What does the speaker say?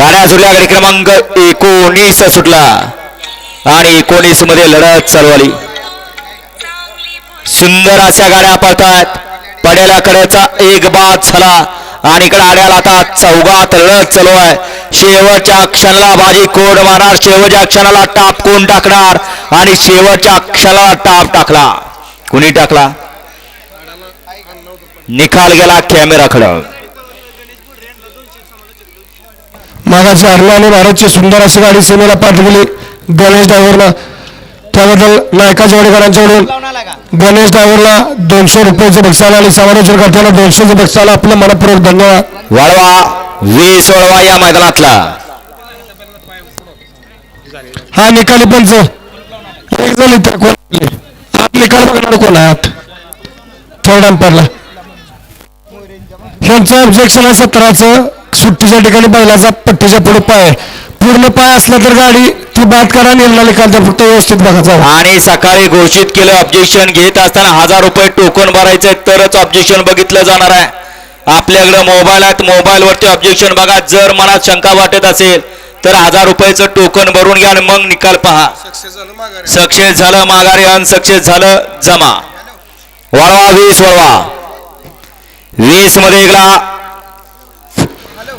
गाड्या सुटल्या गाडी क्रमांक एकोणीस सुटला. आणि एकोणीसमध्ये लढत चालवली सुंदर अशा गाड्या पळतात. पडेला कडेचा एक बाद झाला. आणि इकडे आड्याला आता चौघात लढत चालू आहे. शेवटच्या क्षणाला बाजी कोड मारणार. शेवटच्या क्षणाला टाप कोण टाकणार? आणि शेवटच्या क्षणाला टाप टाकला. कुणी टाकला? निकाल गेला कॅमेराकडं मागाची आणि भारतची सुंदर अशी गाडी सीमेला पाठवली. गणेश ड्रायव्हरला. त्याबद्दल नायका जोडीकरांच्याकडून गणेश ड्रायव्हरला दोनशे रुपयाचं बक्षाला आणि समालोचन करताना दोनशेचं बक्षाला आपलं मनपूर्वक धन्यवाद. वळवा वीस वळवा या मैदानातला. हा निकाली पंच. एक जण इथं कोण? आत निकाल बघणार कोण आहे आत? थर्ड अंपायरला. ह्यांचं ऑब्जेक्शन आहे सतराचं. सुट्टीच्या ठिकाणी बैलाचा पट्टीच्या पुढे पाय. पूर्ण पाय असला तर गाडी ती बाद करा निर्णय निकाल द्या फक्त व्यवस्थित बघायचा आणि सकाळी घोषित केलं ऑब्जेक्शन घेत असताना हजार रुपये टोकन भरायचे तरच ऑब्जेक्शन बघितलं जाणार आहे. आपल्याकडे मोबाईल आहेत मोबाईलवरती ऑब्जेक्शन बघा. जर मनात शंका वाटत असेल तर हजार रुपयाचं टोकन भरून घ्या आणि मग निकाल पहा. सक्सेस झालं माघारी. अनसक्सेस झालं जमा. वळवा वीस वळवा. वीसमध्ये एकला